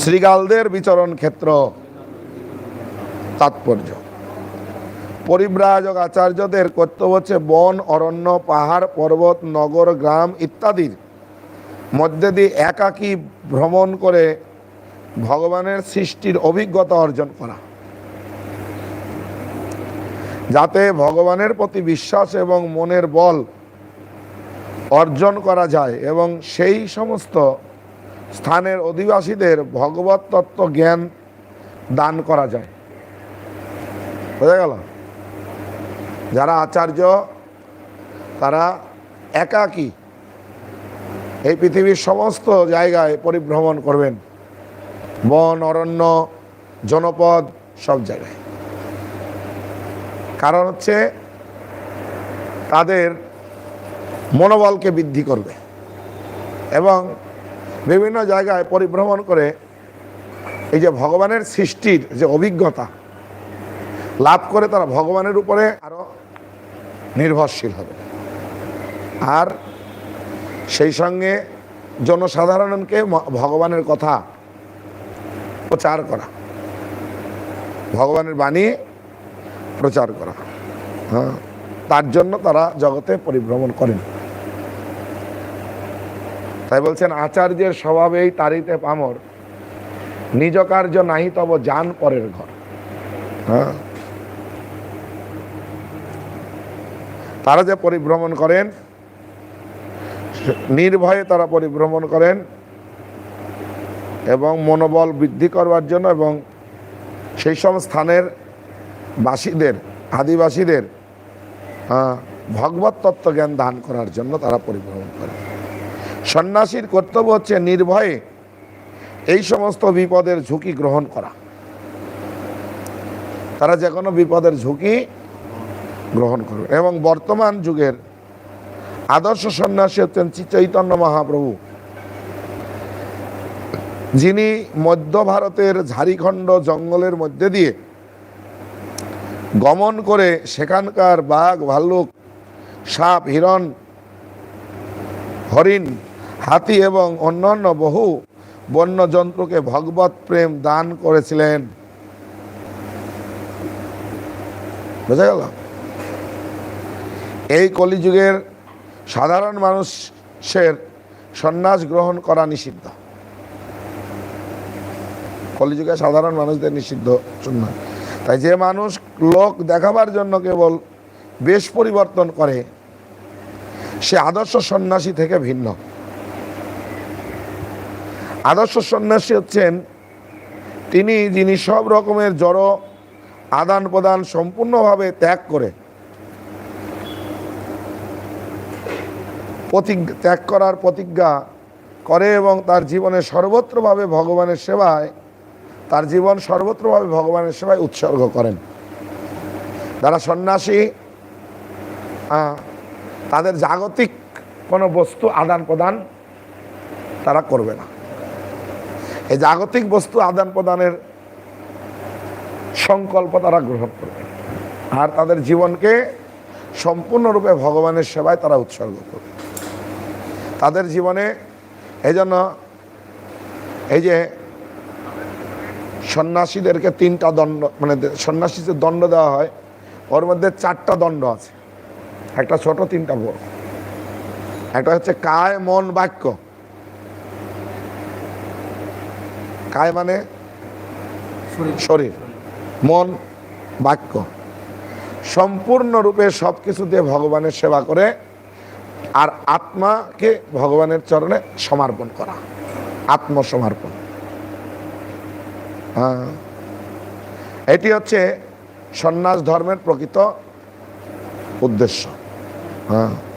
শ্রীগালদের বিচরণ ক্ষেত্র তাৎপর্য। পরিব্রাজক আচার্যদের কর্তব্য হচ্ছে বন, অরণ্য, পাহাড়, পর্বত, নগর, গ্রাম ইত্যাদির মধ্যে দিয়ে একাকী ভ্রমণ করে ভগবানের সৃষ্টির অভিজ্ঞতা অর্জন করা। যাতে ভগবানের প্রতি বিশ্বাস এবং মনের বল অর্জন করা যায় এবং সেই সমস্ত স্থানের অধিবাসীদের ভগবত তত্ত্ব জ্ঞান দান করা যায়। বোঝা গেল? যারা আচার্য, তারা একাকী এই পৃথিবীর সমস্ত জায়গায় পরিভ্রমণ করবেন। বন, অরণ্য, জনপদ, সব জায়গায়। কারণ হচ্ছে তাদের মনোবলকে বৃদ্ধি করবে এবং বিভিন্ন জায়গায় পরিভ্রমণ করে এই যে ভগবানের সৃষ্টির যে অভিজ্ঞতা লাভ করে তারা ভগবানের উপরে আরও নির্ভরশীল হবে। আর সেই সঙ্গে জনসাধারণকে ভগবানের কথা প্রচার করা, ভগবানের বাণী প্রচার করা হ্যাঁ তার জন্য তারা জগতে পরিভ্রমণ করেন। তাই বলছেন আচার্যের স্বভাবেই তারিতে পামর। নিজ কার্য নাহি তব যান পরের ঘর। হ্যাঁ। তারা যে পরিভ্রমণ করেন নির্ভয়ে তারা পরিভ্রমণ করেন এবং মনোবল বৃদ্ধি করবার জন্য এবং সেই সব স্থানের বাসীদের আদিবাসীদের আহ, ভগবত তত্ত্ব জ্ঞান দান করার জন্য তারা পরিভ্রমণ করে সন্ন্যাসীর কর্তব্য হচ্ছে নির্ভয়ে এই সমস্ত বিপদের ঝুঁকি গ্রহণ করা। তারা যে কোনো বিপদের ঝুঁকি গ্রহণ করবে। এবং বর্তমান যুগের আদর্শ সন্ন্যাসী হচ্ছেন চৈতন্য মহাপ্রভু। যিনি মধ্য ভারতের ঝাড়িখণ্ড জঙ্গলের মধ্যে দিয়ে গমন করে সেখানকার বাঘ, ভাল্লুক, সাপ, হিরণ, হরিণ হাতি এবং অন্যান্য বহু বন্য জন্তুকে ভগবত প্রেম দান করেছিলেন। বোঝা গেল? এই কলিযুগের সাধারণ মানুষের সন্ন্যাস গ্রহণ করা নিষিদ্ধ। কলিযুগে সাধারণ মানুষদের নিষিদ্ধ সন্ন্যাস তাই যে মানুষ লোক দেখাবার জন্য কেবল বেশ পরিবর্তন করে, সে আদর্শ সন্ন্যাসী থেকে ভিন্ন। আদর্শ সন্ন্যাসী হচ্ছেন তিনি যিনি সব রকমের জড় আদান প্রদান সম্পূর্ণভাবে ত্যাগ করে, প্রতিজ্ঞা, ত্যাগ করার প্রতিজ্ঞা করে এবং তার জীবনে সর্বত্রভাবে ভগবানের সেবায়, তার জীবন সর্বত্রভাবে ভগবানের সেবায় উৎসর্গ করেন। যারা সন্ন্যাসী তাদের জাগতিক কোনো বস্তু আদান প্রদান তারা করবে না। এই জাগতিক বস্তু আদান প্রদানের সংকল্প তারা গ্রহণ করবে। আর তাদের জীবনকে সম্পূর্ণরূপে ভগবানের সেবায় তারা উৎসর্গ করবে। তাদের জীবনে এই জন্য এই যে সন্ন্যাসীদেরকে তিনটা দণ্ড মানে দে- সন্ন্যাসীদের দণ্ড দেওয়া হয়, ওর মধ্যে চারটা দণ্ড আছে। একটা ছোট, তিনটা বড়। একটা হচ্ছে কায়, মন, বাক্য। কায় মানে? শরীর। মন বাক্য। সম্পূর্ণরূপে সব কিছু দিয়ে ভগবানের সেবা করে আর আত্মাকে ভগবানের চরণে সমর্পণ করা। আত্মসমর্পণ। হ্যাঁ। এটি হচ্ছে সন্ন্যাস ধর্মের প্রকৃত উদ্দেশ্য। হ্যাঁ।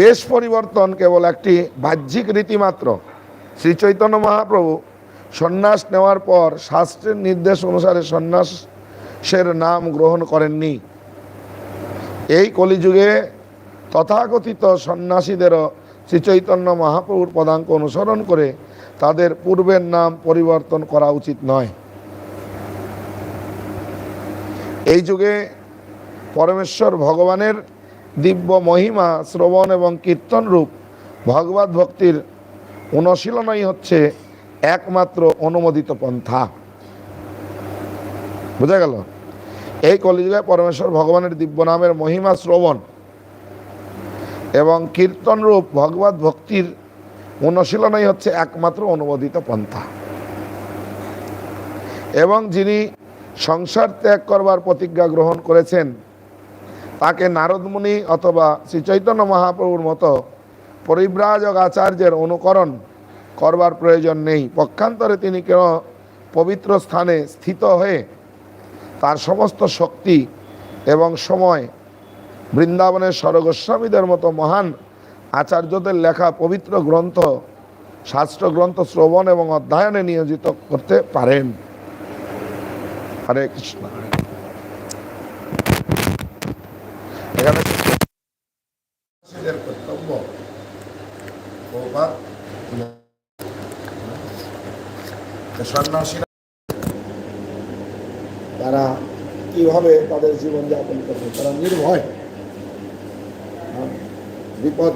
বেশ পরিবর্তন, কেবল একটি বাহ্যিক রীতিমাত্র শ্রী চৈতন্য মহাপ্রভু সন্ন্যাস নেওয়ার পর শাস্ত্রের নির্দেশ অনুসারে সন্ন্যাসের নাম গ্রহণ করেননি। এই কলিযুগে তথাকথিত সন্ন্যাসীদেরও শ্রী চৈতন্য মহাপ্রভুর পদাঙ্ক অনুসরণ করে তাদের পূর্বের নাম পরিবর্তন করা উচিত নয়। এই যুগে পরমেশ্বর ভগবানের দিব্য মহিমা, শ্রবণ এবং কীর্তন রূপ ভগবত ভক্তির অনুশীলনই হচ্ছে একমাত্র অনুমোদিত পন্থা। বোঝা গেল? এই কলিযুগে পরমেশ্বর ভগবানের দিব্য নামের মহিমা, শ্রবণ এবং কীর্তন রূপ ভগবত ভক্তির অনুশীলনই হচ্ছে একমাত্র অনুমোদিত পন্থা। এবং যিনি সংসার ত্যাগ করবার প্রতিজ্ঞা গ্রহণ করেছেন তাকে নারদমুনি অথবা শ্রী চৈতন্য মহাপ্রভুর মতো পরিব্রাজক আচার্যের অনুকরণ করবার প্রয়োজন নেই। পক্ষান্তরে তিনি কেন পবিত্র স্থানে স্থিত হয়ে তার সমস্ত শক্তি এবং সময় বৃন্দাবনের স্বরগোস্বামীদের মতো মহান আচার্যদের লেখা পবিত্র গ্রন্থ শাস্ত্র গ্রন্থ শ্রবণ এবং অধ্যয়নে নিয়োজিত করতে পারেন। হরে কৃষ্ণ। এখানে কর্তব্য তারা কীভাবে তাদের জীবন যাপন করবে? তারা নির্ভয়। বিপদ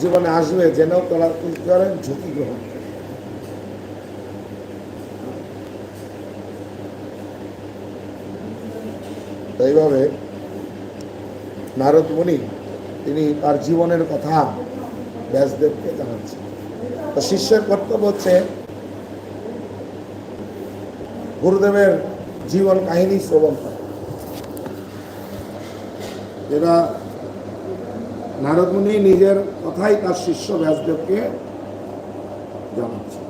জীবনে আসবে, জেনেও তারা করেন? ঝুঁকি গ্রহণ এইভাবে নারদ মুনি তিনি তার জীবনের কথা ব্যাসদেবকে জানাচ্ছেন। তো শিষ্যের কর্তব্য হচ্ছে গুরুদেবের জীবন কাহিনী শ্রবণ করা। যেটা নারদ মুনি নিজের কথাই তার শিষ্য ব্যাসদেবকে জানাচ্ছে